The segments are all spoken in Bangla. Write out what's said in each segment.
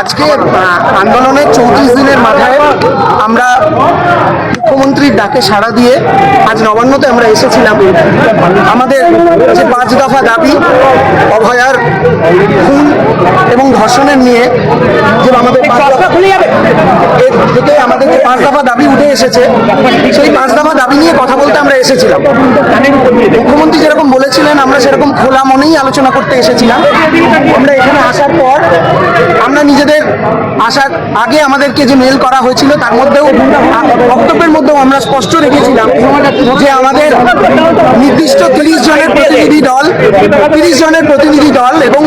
আজকে আন্দোলনের চৌত্রিশ দিনের মাথায় আমরা মুখ্যমন্ত্রীর ডাকে সাড়া দিয়ে আজ নবান্নতে আমরা এসেছিলাম। আমাদের যে পাঁচ দফা দাবি অভয়ার খুন এবং ধর্ষণের নিয়ে যে আমাদের এর থেকে আমাদের যে পাঁচ দফা দাবি উঠে এসেছে সেই পাঁচ দফা দাবি নিয়ে কথা বলতে আমরা এসেছিলাম। মুখ্যমন্ত্রী যেরকম বলেছিলেন আমরা সেরকম খোলা মনেই আলোচনা করতে এসেছিলাম। আমরা এখানে আসার পর আমরা নিজেদের আসার আগে আমাদেরকে যে মেল করা হয়েছিল, তার মধ্যেও বক্তব্যের মধ্যেও আমরা স্পষ্ট রেখেছিলাম যে আমাদের নির্দিষ্ট তিরিশ জনের প্রতিনিধি দল, তিরিশ জনের প্রতিনিধি দল এবং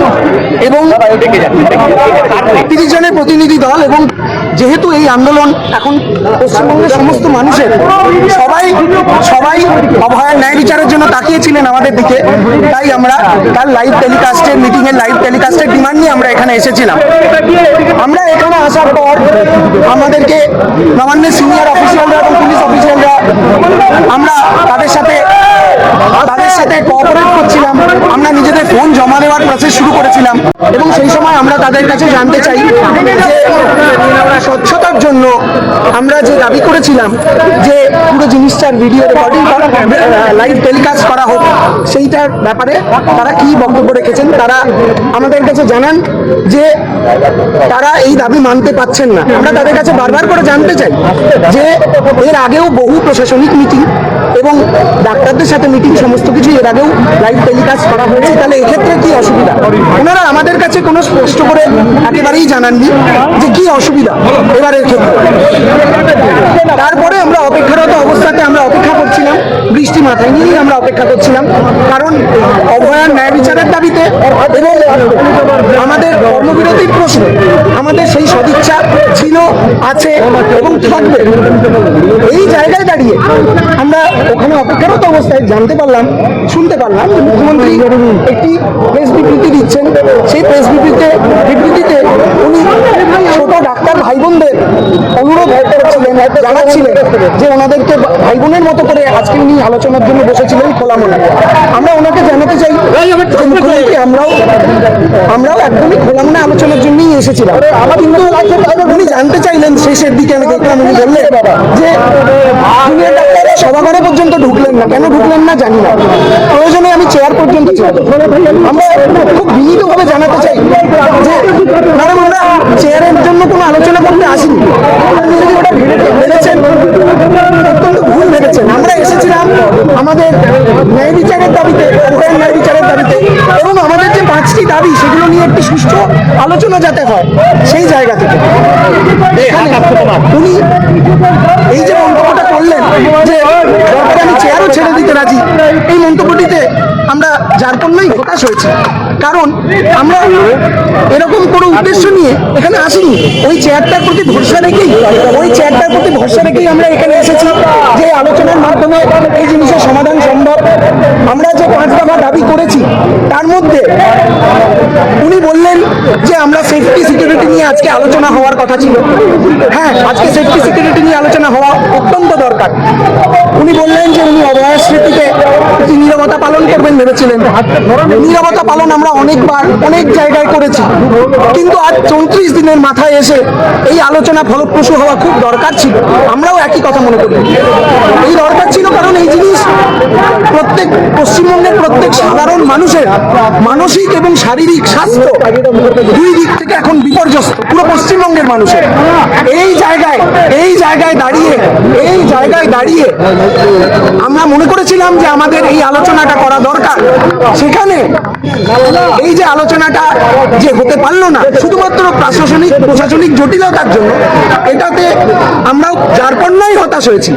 এবং তিরিশ জনের প্রতিনিধি দল এবং যেহেতু এই আন্দোলন এখন পশ্চিমবঙ্গের সমস্ত মানুষের, সবাই সবাই অভয়ার ন্যায় বিচারের জন্য তাকিয়েছিলেন আমাদের দিকে, তাই আমরা তার লাইভ টেলিকাস্টের মিটিংয়ের লাইভ টেলিকাস্টের ডিমান্ড নিয়ে আমরা এখানে এসেছিলাম। আমরা এখানে আসার পর আমাদেরকে নবান্নের সিনিয়র অফিসিয়ালরা এবং পুলিশ অফিসিয়ালরা আমরা তাদের সাথে তাদের সাথে কোঅপারেট করছিলাম। আমরা নিজেদের ফোন জমা দেওয়ার প্রসেস শুরু করেছিলাম। সেই সময় আমরা তাদের কাছে জানতে চাই স্বচ্ছতার জন্য আমরা যে দাবি করেছিলাম যে পুরো জিনিসটার ভিডিও রেকর্ডিং লাইভ টেলিকাস্ট করা হোক, সেইটার ব্যাপারে তারা কি বক্তব্য রেখেছেন, তারা আমাদের কাছে জানান যে তারা এই দাবি মানতে পাচ্ছেন না। আমরা তাদের কাছে বারবার করে জানতে চাই যে এর আগেও বহু প্রশাসনিক মিটিং এবং ডাক্তারদের সাথে মিটিং সমস্ত কিছু এর আগেও লাইভ টেলিকাস্ট করা হয়েছে। তাহলে এক্ষেত্রে কি অসুবিধা? ওনারা আমাদের কাছে কোনো স্পষ্ট করে একেবারেই জানাননি যে কি অসুবিধা এবারের ক্ষেত্রে তারপরে আমরা অপেক্ষারত অবস্থাতে আমরা অপেক্ষা করছিলাম মাথায় নিয়েই আমরা অপেক্ষা করছিলাম, কারণ অভয়ার ন্যায় বিচারের দাবিতে এবং আমাদের কর্মবিরতির প্রশ্ন আমাদের সেই সদিচ্ছা ছিল, আছে এবং থাকবে। এই জায়গায় দাঁড়িয়ে আমরা ওখানে অপেক্ষারত অবস্থায় জানতে পারলাম, শুনতে পারলাম যে মুখ্যমন্ত্রী একটি প্রেস বিবৃতি দিচ্ছেন। সেই প্রেস বিবৃতিতে বিবৃতিতে উনি ছোট ডাক্তার ভাই বোনদের জানাচ্ছিলেন যে ওনাদেরকে ভাই বোনের মতো করে আজকে উনি আলোচনার জন্য বসেছিলেন খোলা মনে আমরা ওনাকে জানাতে চাই মুখ্যমন্ত্রী আমরাও আমরাও একদমই খোলা মনে আলোচনার জন্যই এসেছিলাম। কিন্তু উনি জানতে চাইলেন শেষের দিকে আমি দেখলাম উনি বললেন যে সভাঘরে পর্যন্ত ঢুকলেন না। কেন ঢুকলেন না জানি না। প্রয়োজনে আমি চেয়ার পর্যন্ত ছিলাম আমরা খুব বিনীতভাবে জানাতে চাই যে ম্যাডাম আমরা চেয়ারের জন্য কোনো আলোচনা করতে আসিনি। ওটা ভেবে- ভেবেছেন অত্যন্ত ভুল ভেবেছেন। আমরা এসেছিলাম আমাদের ন্যায় বিচারের দাবিতে ন্যায় বিচারের দাবিতে এবং আমাদের যে পাঁচটি দাবি সেগুলো নিয়ে একটি সুষ্ঠু আলোচনা যাতে হয় সেই জায়গা থেকে। উনি এই যে মন্তব্যটা করলেন যে আমি চেয়ারও ছেড়ে দিতে রাজি। এই মন্তব্যটিতে আমরা যার জন্যই হতাশ হয়েছি। কারণ আমরা এরকম কোনো উদ্দেশ্য নিয়ে এখানে আসিনি। ওই চেয়ারটার প্রতি ভরসা রেখেই ওই চেয়ারটার প্রতি ভরসা রেখেই আমরা এখানে এসেছি যে আলোচনার মাধ্যমে এই জিনিসের সমাধান সম্ভব। আমরা যে পাঁচ দফা দাবি করেছি তার মধ্যে উনি বললেন যে আমরা সেফটি আজকে আলোচনা হওয়ার কথা ছিল। হ্যাঁ আজকে সেফটি সিকিউরিটি নিয়ে আলোচনা হওয়া অত্যন্ত দরকার। উনি বললেন যে উনি অভয়ার স্মৃতিতে একটি নীরবতা পালন করবেন ভেবেছিলেন। নীরবতা পালন আমরা অনেকবার, অনেক জায়গায় করেছি। কিন্তু আজ চৌত্রিশ দিনের মাথায় এসে এই আলোচনা ফলপ্রসূ হওয়া খুব দরকার ছিল। আমরাও একই কথা মনে করি। এই দরকার ছিল কারণ এই জিনিস প্রত্যেক পশ্চিমবঙ্গের প্রত্যেক সাধারণ মানুষের মানসিক এবং শারীরিক স্বাস্থ্য দুই দিক থেকে এখন বিপর্যস্ত, পুরো পশ্চিমবঙ্গের মানুষের। এই জায়গায় এই জায়গায় দাঁড়িয়ে, এই জায়গায় দাঁড়িয়ে আমরা মনে করেছিলাম যে আমাদের এই আলোচনাটা করা দরকার। সেখানে এই যে আলোচনাটা যে হতে পারল না, শুধুমাত্র প্রশাসনিক প্রশাসনিক জটিলতার জন্য, এটাতে আমরাও যার পণ্যই হতাশ হয়েছি।